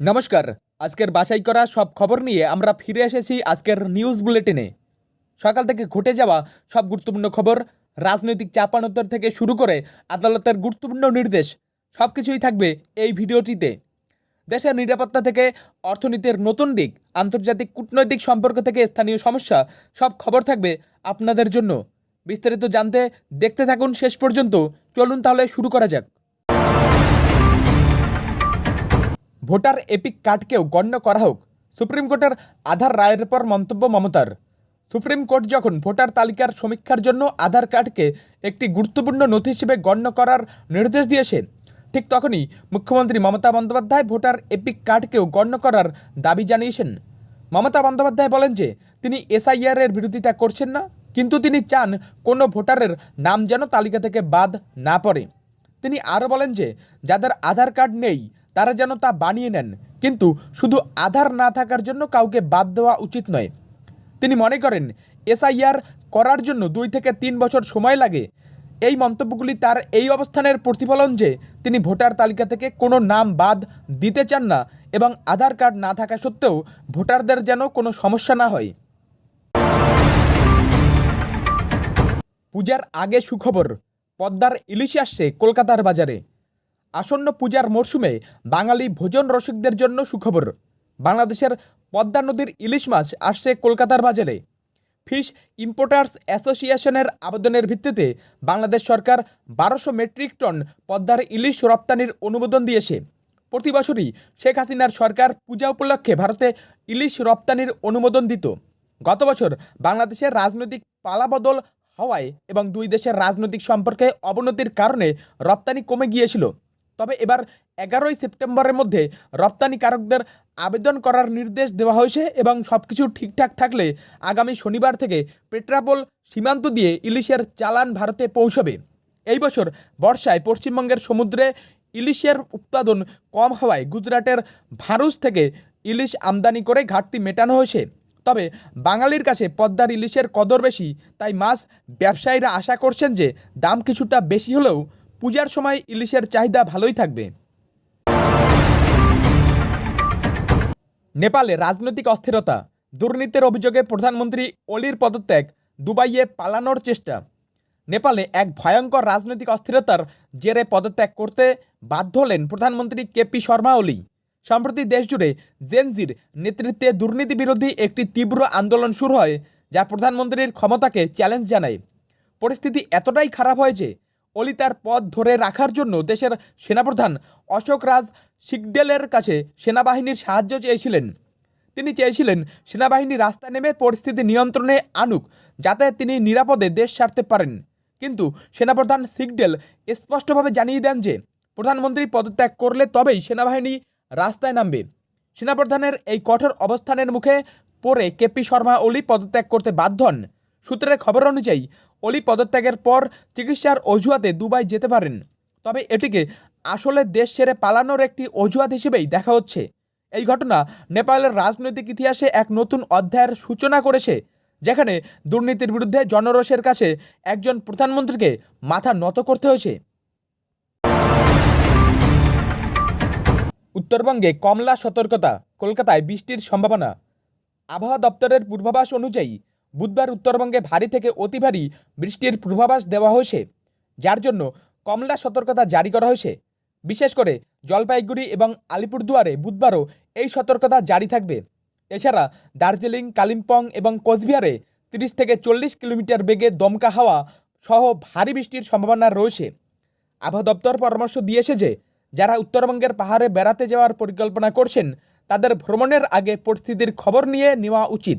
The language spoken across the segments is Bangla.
নমস্কার, আজকের বাছাই করা সব খবর নিয়ে আমরা ফিরে এসেছি আজকের নিউজ বুলেটিনে। সকাল থেকে ঘটে যাওয়া সব গুরুত্বপূর্ণ খবর, রাজনৈতিক চাপানোত্তর থেকে শুরু করে আদালতের গুরুত্বপূর্ণ নির্দেশ সব কিছুই থাকবে এই ভিডিওটিতে। দেশের নিরাপত্তা থেকে অর্থনীতির নতুন দিক, আন্তর্জাতিক কূটনৈতিক সম্পর্ক থেকে স্থানীয় সমস্যা, সব খবর থাকবে আপনাদের জন্য। বিস্তারিত জানতে দেখতে থাকুন শেষ পর্যন্ত, চলুন তাহলে শুরু করা যাক। ভোটার এপিক কার্ডকেও গণ্য করা হোক। সুপ্রিম কোর্টের আধার রায়ের পর মন্তব্য মমতার। সুপ্রিম কোর্ট যখন ভোটার তালিকার সমীক্ষার জন্য আধার কার্ডকে একটি গুরুত্বপূর্ণ নথি হিসেবে গণ্য করার নির্দেশ দিয়েছে, ঠিক তখনই মুখ্যমন্ত্রী মমতা বন্দ্যোপাধ্যায় ভোটার এপিক কার্ডকেও গণ্য করার দাবি জানিয়েছেন। মমতা বন্দ্যোপাধ্যায় বলেন যে, তিনি এসআইআর এর বিরোধিতা করছেন না, কিন্তু তিনি চান কোনো ভোটারের নাম যেন তালিকা থেকে বাদ না পড়ে। তিনি আরও বলেন যে, যাদের আধার কার্ড নেই তারা যেন তা বানিয়ে নেন। কিন্তু শুধু আধার না থাকার জন্য কাউকে বাদ দেওয়া উচিত নয়। তিনি মনে করেন, এসআইআর করার জন্য দুই থেকে তিন বছর সময় লাগে। এই মন্তব্যগুলি তার এই অবস্থানের প্রতিফলন যে তিনি ভোটার তালিকা থেকে কোনো নাম বাদ দিতে চান না এবং আধার কার্ড না থাকা সত্ত্বেও ভোটারদের যেন কোনো সমস্যা না হয়। পূজার আগে সুখবর, পদ্মার ইলিশ আসছে কলকাতার বাজারে। আসন্ন পূজার মরশুমে বাঙালি ভোজন রসিকদের জন্য সুখবর। বাংলাদেশের পদ্মা নদীর ইলিশ মাছ আসছে কলকাতার বাজারে। ফিশ ইম্পোর্টার্স অ্যাসোসিয়েশনের আবেদনের ভিত্তিতে বাংলাদেশ সরকার বারোশো মেট্রিক টন পদ্মার ইলিশ রপ্তানির অনুমোদন দিয়েছে। প্রতি বছরই শেখ হাসিনার সরকার পূজা উপলক্ষে ভারতে ইলিশ রপ্তানির অনুমোদন দিত। গত বছর বাংলাদেশের রাজনৈতিক পালাবদল হওয়ায় এবং দুই দেশের রাজনৈতিক সম্পর্কে অবনতির কারণে রপ্তানি কমে গিয়েছিল। তবে এবার এগারোই সেপ্টেম্বরের মধ্যে রপ্তানিকারকদের আবেদন করার নির্দেশ দেওয়া হয়েছে এবং সব কিছু ঠিকঠাক থাকলে আগামী শনিবার থেকে পেট্রাপোল সীমান্ত দিয়ে ইলিশের চালান ভারতে পৌঁছবে। এই বছর বর্ষায় পশ্চিমবঙ্গের সমুদ্রে ইলিশের উৎপাদন কম হওয়ায় গুজরাটের ভারুস থেকে ইলিশ আমদানি করে ঘাটতি মেটানো হয়েছে। তবে বাঙালির কাছে পদ্মার ইলিশের কদর বেশি, তাই মাছ ব্যবসায়ীরা আশা করছেন যে দাম কিছুটা বেশি হলেও পূজার সময় ইলিশের চাহিদা ভালোই থাকবে। নেপালে রাজনৈতিক অস্থিরতা, দুর্নীতির অভিযোগে প্রধানমন্ত্রী অলির পদত্যাগ, দুবাইয়ে পালানোর চেষ্টা। নেপালে এক ভয়ঙ্কর রাজনৈতিক অস্থিরতার জেরে পদত্যাগ করতে বাধ্য হলেন প্রধানমন্ত্রী কেপি শর্মা ওলি সম্প্রতি দেশজুড়ে জেনজির নেতৃত্বে দুর্নীতি বিরোধী একটি তীব্র আন্দোলন শুরু হয়, যা প্রধানমন্ত্রীর ক্ষমতাকে চ্যালেঞ্জ জানায়। পরিস্থিতি এতটাই খারাপ হয়েছে অলি তার পদ ধরে রাখার জন্য দেশের সেনাপ্রধান অশোক রাজ সিগডেলের কাছে সেনাবাহিনীর সাহায্য চেয়েছিলেন। তিনি চেয়েছিলেন সেনাবাহিনী রাস্তা নেমে পরিস্থিতি নিয়ন্ত্রণে আনুক, যাতে তিনি নিরাপদে দেশ সারতে পারেন। কিন্তু সেনাপ্রধান সিগডেল স্পষ্টভাবে জানিয়ে দেন যে, প্রধানমন্ত্রী পদত্যাগ করলে তবেই সেনাবাহিনী রাস্তায় নামবে। সেনাপ্রধানের এই কঠোর অবস্থানের মুখে পড়ে কেপি শর্মা ওলি পদত্যাগ করতে বাধ্য হন। সূত্রের খবর অনুযায়ী, অলি পদত্যাগের পর চিকিৎসার অজুহাতে দুবাই যেতে পারেন। তবে এটিকে আসলে দেশ ছেড়ে পালানোর একটি অজুহাত হিসেবেই দেখা হচ্ছে। এই ঘটনা নেপালের রাজনৈতিক ইতিহাসে এক নতুন অধ্যায়ের সূচনা করেছে, যেখানে দুর্নীতির বিরুদ্ধে জনরোষের কাছে একজন প্রধানমন্ত্রীকে মাথা নত করতে হয়েছে। উত্তরবঙ্গে কমলা সতর্কতা, কলকাতায় বৃষ্টির সম্ভাবনা। আবহাওয়া দপ্তরের পূর্বাভাস অনুযায়ী বুধবার উত্তরবঙ্গে ভারী থেকে অতি ভারী বৃষ্টির পূর্বাভাস দেওয়া হয়েছে, যার জন্য কমলা সতর্কতা জারি করা হয়েছে। বিশেষ করে জলপাইগুড়ি এবং আলিপুরদুয়ারে বুধবারও এই সতর্কতা জারি থাকবে। এছাড়া দার্জিলিং, কালিম্পং এবং কোচবিহারে তিরিশ থেকে চল্লিশ কিলোমিটার বেগে দমকা হাওয়া সহ ভারী বৃষ্টির সম্ভাবনা রয়েছে। আবহাওয়া দপ্তর পরামর্শ দিয়েছে যে, যারা উত্তরবঙ্গের পাহাড়ে বেড়াতে যাওয়ার পরিকল্পনা করছেন, তাদের ভ্রমণের আগে পরিস্থিতির খবর নিয়ে নেওয়া উচিত।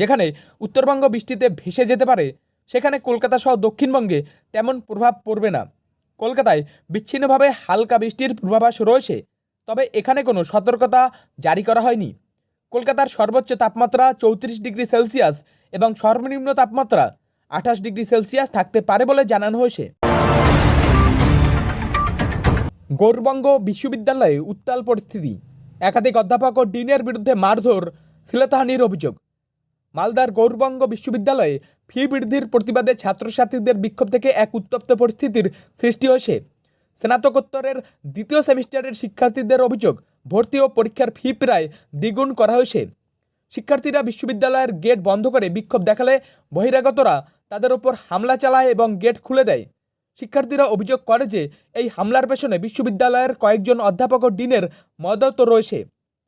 যেখানে উত্তরবঙ্গ বৃষ্টিতে ভেসে যেতে পারে, সেখানে কলকাতা সহ দক্ষিণবঙ্গে তেমন প্রভাব পড়বে না। কলকাতায় বিচ্ছিন্নভাবে হালকা বৃষ্টির পূর্বাভাস রয়েছে, তবে এখানে কোনো সতর্কতা জারি করা হয়নি। কলকাতার সর্বোচ্চ তাপমাত্রা চৌত্রিশ ডিগ্রি সেলসিয়াস এবং সর্বনিম্ন তাপমাত্রা আঠাশ ডিগ্রি সেলসিয়াস থাকতে পারে বলে জানানো হয়েছে। গৌরবঙ্গ বিশ্ববিদ্যালয়ে উত্তাল পরিস্থিতি। একাধিক অধ্যাপক ও ডিনের বিরুদ্ধে মারধর, শ্লীলতাহানির অভিযোগ। মালদার গৌরবঙ্গ বিশ্ববিদ্যালয়ে ফি বৃদ্ধির প্রতিবাদে ছাত্রছাত্রীদের বিক্ষোভ থেকে এক উত্তপ্ত পরিস্থিতির সৃষ্টি হয়েছে। স্নাতকোত্তরের দ্বিতীয় সেমিস্টারের শিক্ষার্থীদের অভিযোগ, ভর্তি ও পরীক্ষার ফি প্রায় দ্বিগুণ করা হয়েছে। শিক্ষার্থীরা বিশ্ববিদ্যালয়ের গেট বন্ধ করে বিক্ষোভ দেখালে বহিরাগতরা তাদের ওপর হামলা চালায় এবং গেট খুলে দেয়। শিক্ষার্থীরা অভিযোগ করে যে, এই হামলার পেছনে বিশ্ববিদ্যালয়ের কয়েকজন অধ্যাপক ও ডিনের মদত রয়েছে।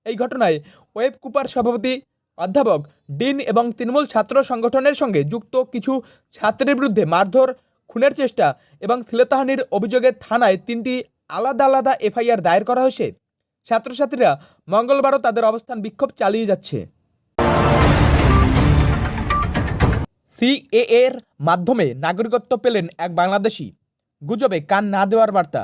এই ঘটনায় ওয়েব কুপার সভাপতি অধ্যাপক ডিন এবং তৃণমূল ছাত্র সংগঠনের সঙ্গে যুক্ত কিছু ছাত্রের বিরুদ্ধে মারধর, খুনের চেষ্টা এবং শ্লীলতাহানির অভিযোগে থানায় তিনটি আলাদা আলাদা এফআইআর দায়ের করা হয়েছে। ছাত্রছাত্রীরা মঙ্গলবারও তাদের অবস্থান বিক্ষোভ চালিয়ে যাচ্ছে। সিএ এর মাধ্যমে নাগরিকত্ব পেলেন এক বাংলাদেশি। গুজবে কান না দেওয়ার বার্তা।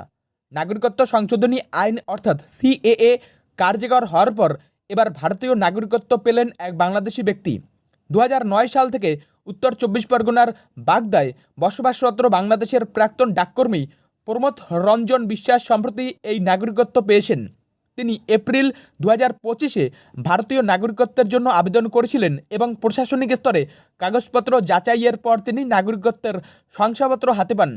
নাগরিকত্ব সংশোধনী আইন অর্থাৎ সিএএ কার্যকর হওয়ার পর এবার ভারতীয় নাগরিকত্ব পেলেন এক বাংলাদেশি ব্যক্তি। দু হাজার নয় সাল থেকে উত্তর চব্বিশ পরগনার বাগদায় বসবাসরত বাংলাদেশের প্রাক্তন ডাককর্মী প্রমোদ রঞ্জন বিশ্বাস সম্প্রতি এই নাগরিকত্ব পেয়েছেন। তিনি এপ্রিল দু হাজার পঁচিশে ভারতীয় নাগরিকত্বের জন্য আবেদন করেছিলেন এবং প্রশাসনিক স্তরে কাগজপত্র যাচাইয়ের পর তিনি নাগরিকত্বের শংসাপত্র হাতে পান।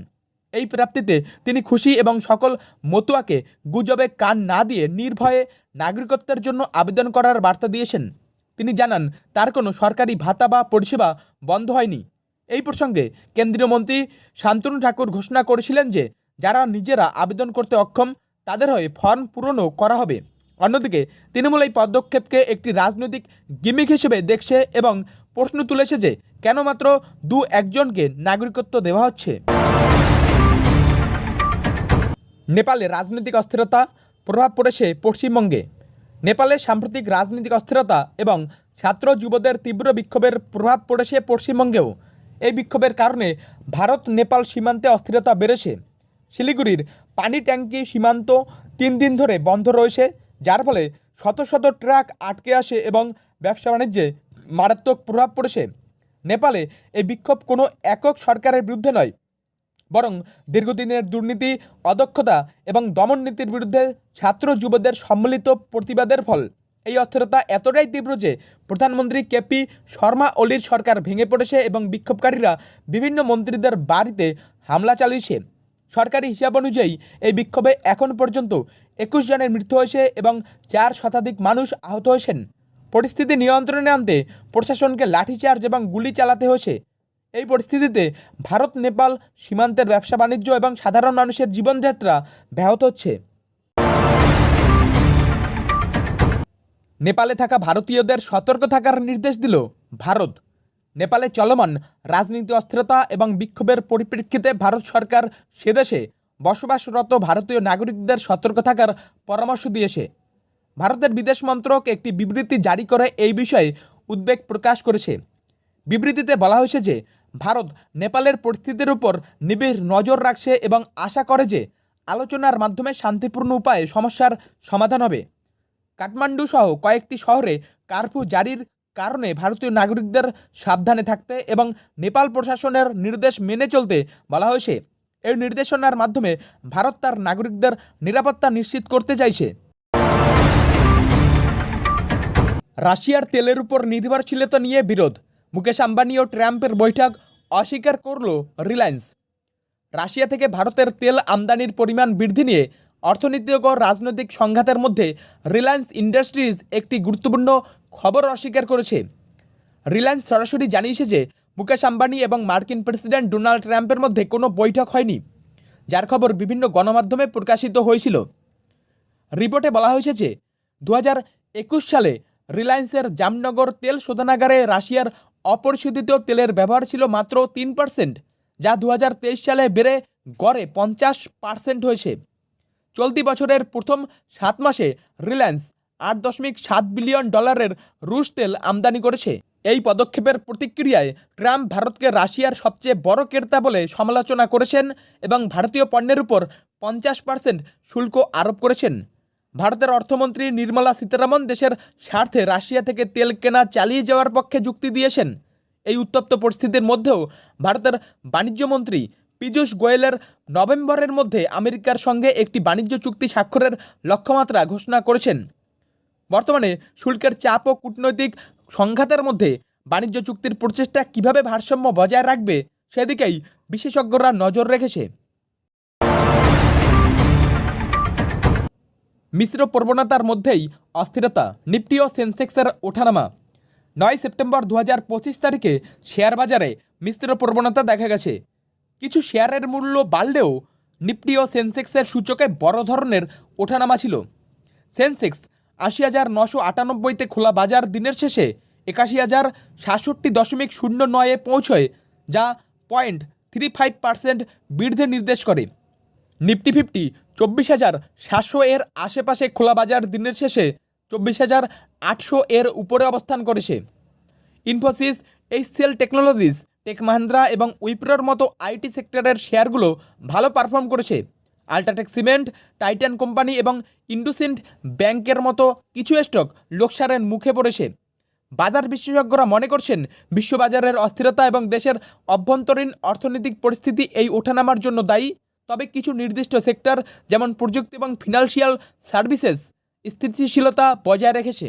এই প্রাপ্তিতে তিনি খুশি এবং সকল মতুয়াকে গুজবে কান না দিয়ে নির্ভয়ে নাগরিকত্বের জন্য আবেদন করার বার্তা দিয়েছেন। তিনি জানান, তার কোনো সরকারি ভাতা বা পরিষেবা বন্ধ হয়নি। এই প্রসঙ্গে কেন্দ্রীয় মন্ত্রী শান্তনু ঠাকুর ঘোষণা করেছিলেন যে, যারা নিজেরা আবেদন করতে অক্ষম, তাদের হয়ে ফর্ম পূরণও করা হবে। অন্যদিকে, তৃণমূল এই পদক্ষেপকে একটি রাজনৈতিক গিমিক হিসেবে দেখছে এবং প্রশ্ন তুলেছে যে, কেন মাত্র দু একজনকে নাগরিকত্ব দেওয়া হচ্ছে? নেপালে রাজনৈতিক অস্থিরতা প্রভাব পড়েছে পশ্চিমবঙ্গে। নেপালে সাম্প্রতিক রাজনৈতিক অস্থিরতা এবং ছাত্র যুবদের তীব্র বিক্ষোভের প্রভাব পড়েছে পশ্চিমবঙ্গেও। এই বিক্ষোভের কারণে ভারত নেপাল সীমান্তে অস্থিরতা বেড়েছে। শিলিগুড়ির পানি ট্যাঙ্কি সীমান্ত তিন দিন ধরে বন্ধ রয়েছে, যার ফলে শত শত ট্রাক আটকে আসে এবং ব্যবসা বাণিজ্যে মারাত্মক প্রভাব পড়েছে। নেপালে এই বিক্ষোভ কোনো একক সরকারের বিরুদ্ধে নয় বরং দীর্ঘদিনের দুর্নীতি, অদক্ষতা এবং দমন নীতির বিরুদ্ধে ছাত্র যুবদের সম্মিলিত প্রতিবাদের ফল। এই অস্থিরতা এতটাই তীব্র যে প্রধানমন্ত্রী কেপি শর্মা ওলির সরকার ভেঙে পড়েছে এবং বিক্ষোভকারীরা বিভিন্ন মন্ত্রীদের বাড়িতে হামলা চালিয়েছে। সরকারি হিসাব অনুযায়ী এই বিক্ষোভে এখন পর্যন্ত একুশ জনের মৃত্যু হয়েছে এবং চার শতাধিক মানুষ আহত হয়েছেন। পরিস্থিতি নিয়ন্ত্রণে আনতে প্রশাসনকে লাঠিচার্জ এবং গুলি চালাতে হয়েছে। এই পরিস্থিতিতে ভারত, নেপাল সীমান্তের ব্যবসা বাণিজ্য এবং সাধারণ মানুষের জীবনযাত্রা ব্যাহত হচ্ছে। নেপালে থাকা ভারতীয়দের সতর্ক থাকার নির্দেশ দিল ভারত। নেপালে চলমান রাজনীতি অস্থিরতা এবং বিক্ষোভের পরিপ্রেক্ষিতে ভারত সরকার সেদেশে বসবাসরত ভারতীয় নাগরিকদের সতর্ক থাকার পরামর্শ দিয়েছে। ভারতের বিদেশ মন্ত্রক একটি বিবৃতি জারি করে এই বিষয়ে উদ্বেগ প্রকাশ করেছে। বিবৃতিতে বলা হয়েছে যে ভারত নেপালের পরিস্থিতির উপর নিবিড় নজর রাখছে এবং আশা করে যে আলোচনার মাধ্যমে শান্তিপূর্ণ উপায়ে সমস্যার সমাধান হবে। কাঠমান্ডু সহ কয়েকটি শহরে কারফিউ জারির কারণে ভারতীয় নাগরিকদের সাবধানে থাকতে এবং নেপাল প্রশাসনের নির্দেশ মেনে চলতে বলা হয়েছে। এই নির্দেশনার মাধ্যমে ভারত তার নাগরিকদের নিরাপত্তা নিশ্চিত করতে চাইছে। রাশিয়ার তেলের উপর নির্ভরশীলতা নিয়ে বিরোধ। মুকেশ আম্বানি ও ট্রাম্পের বৈঠক অস্বীকার করল রিলায়েন্স। রাশিয়া থেকে ভারতের তেল আমদানির পরিমাণ বৃদ্ধি নিয়ে অর্থনৈতিক ও রাজনৈতিক সংঘাতের মধ্যে রিলায়েন্স ইন্ডাস্ট্রিজ একটি গুরুত্বপূর্ণ খবর অস্বীকার করেছে। রিলায়েন্স সরাসরি জানিয়েছে যে মুকেশ আম্বানি এবং মার্কিন প্রেসিডেন্ট ডোনাল্ড ট্রাম্পের মধ্যে কোনো বৈঠক হয়নি, যার খবর বিভিন্ন গণমাধ্যমে প্রকাশিত হয়েছিল। রিপোর্টে বলা হয়েছে যে দু সালে রিলায়েন্সের জামনগর তেল শোধনাগারে রাশিয়ার অপরিশোধিত তেলের ব্যবহার ছিল মাত্র তিন পার্সেন্ট যা দু হাজার তেইশ সালে বেড়ে গড়ে পঞ্চাশ পার্সেন্ট হয়েছে। চলতি বছরের প্রথম সাত মাসে রিলায়েন্স আট দশমিক সাত বিলিয়ন ডলারের রুশ তেল আমদানি করেছে। এই পদক্ষেপের প্রতিক্রিয়ায় ট্রাম্প ভারতকে রাশিয়ার সবচেয়ে বড় ক্রেতা বলে সমালোচনা করেছেন এবং ভারতীয় পণ্যের উপর পঞ্চাশ পার্সেন্ট শুল্ক আরোপ করেছেন। ভারতের অর্থমন্ত্রী নির্মলা সীতারামন দেশের স্বার্থে রাশিয়া থেকে তেল কেনা চালিয়ে যাওয়ার পক্ষে যুক্তি দিয়েছেন। এই উত্তপ্ত পরিস্থিতির মধ্যেও ভারতের বাণিজ্য মন্ত্রী পীযূষ গোয়েলের নভেম্বরের মধ্যে আমেরিকার সঙ্গে একটি বাণিজ্য চুক্তি স্বাক্ষরের লক্ষ্যমাত্রা ঘোষণা করেছেন। বর্তমানে শুল্কের চাপ ও কূটনৈতিক সংঘাতের মধ্যে বাণিজ্য চুক্তির প্রচেষ্টা কীভাবে ভারসাম্য বজায় রাখবে, সেদিকেই বিশেষজ্ঞরা নজর রেখেছে। মিশ্র প্রবণতার মধ্যেই অস্থিরতা, নিফটি ও সেন্সেক্সের ওঠানামা। নয় সেপ্টেম্বর দু পঁচিশ তারিখে শেয়ার বাজারে মিশ্র প্রবণতা দেখা গেছে। কিছু শেয়ারের মূল্য বাড়লেও নিফটি ও সেন্সেক্সের সূচকে বড় ধরনের ওঠানামা ছিল। সেন্সেক্স আশি হাজার নশো আটানব্বইতে খোলা বাজার দিনের শেষে একাশি হাজার সাতষট্টি দশমিক শূন্য নয়ে পৌঁছয়, যা পয়েন্ট থ্রি ফাইভ পার্সেন্ট বৃদ্ধি নির্দেশ করে। নিফটি ফিফটি চব্বিশ হাজার সাতশো এর আশেপাশে খোলা বাজার দিনের শেষে চব্বিশ হাজার আটশো এর উপরে অবস্থান করেছে। Infosys, HCL technologies, Tech Mahindra এবং উইপ্রোর মতো আইটি সেক্টরের শেয়ারগুলো ভালো পারফর্ম করেছে। আল্ট্রাটেক সিমেন্ট, টাইটান কোম্পানি এবং ইন্ডুসিন্ট ব্যাংকের মতো কিছু স্টক লোকসানের মুখে পড়েছে। বাজার বিশেষজ্ঞরা মনে করছেন, বিশ্ববাজারের অস্থিরতা এবং দেশের অভ্যন্তরীণ অর্থনৈতিক পরিস্থিতি এই ওঠানামার জন্য দায়ী। তবে কিছু নির্দিষ্ট সেক্টর যেমন প্রযুক্তি এবং ফিনান্সিয়াল সার্ভিসেস স্থিতিশীলতা বজায় রেখেছে।